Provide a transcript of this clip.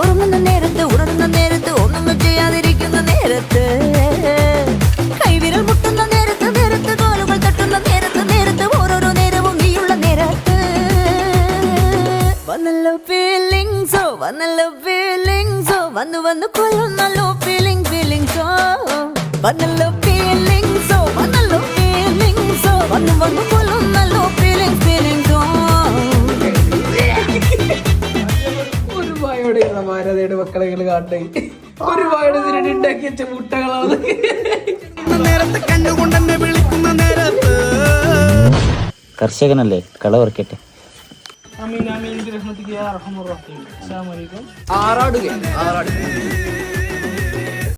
ഉറങ്ങുന്ന നേരത്ത് ഉണരുന്ന നേരത്ത് ഒന്നും ചെയ്യാതിരിക്കുന്ന നേരത്ത്. കൈവിരൽ മുട്ടുന്ന നേരത്ത് നേരത്ത് കാലുകൾ തട്ടുന്ന നേരത്ത് നേരത്ത് ഓരോരോ നേരവും നീയുള്ള നേരത്ത്. വന്നല്ലോ ഫീലിങ്സോ വന്നല്ലോ ഫീലിങ്സോ വന്നു വന്നു കൊല്ലുന്നല്ലോ ഫീലിംഗ് വന്നല്ലോ ഫീലിങ്സോ വന്നല്ലോ ഫീലിങ്സോ വന്നു വന്നു കൊല്ലുന്നല്ലോ ഫീലിംഗ് ഫീലിങ്സോ ഒരു വായോടെ മാരതയുടെ മക്കളെ ഇങ്ങൾ കാണണേ ഒരു വായോടെ ഇതിനെ ഉണ്ടാക്കി വെച്ച മുട്ടകളാണ്. നേരത്തെ കണ്ടുകൊണ്ടെന്നെ വിളിക്കുന്ന നേരത്ത്. കർഷകനല്ലേ? കള റഹീം അസ്സലാമു അലൈക്കും. ആറാടുക ആറാട്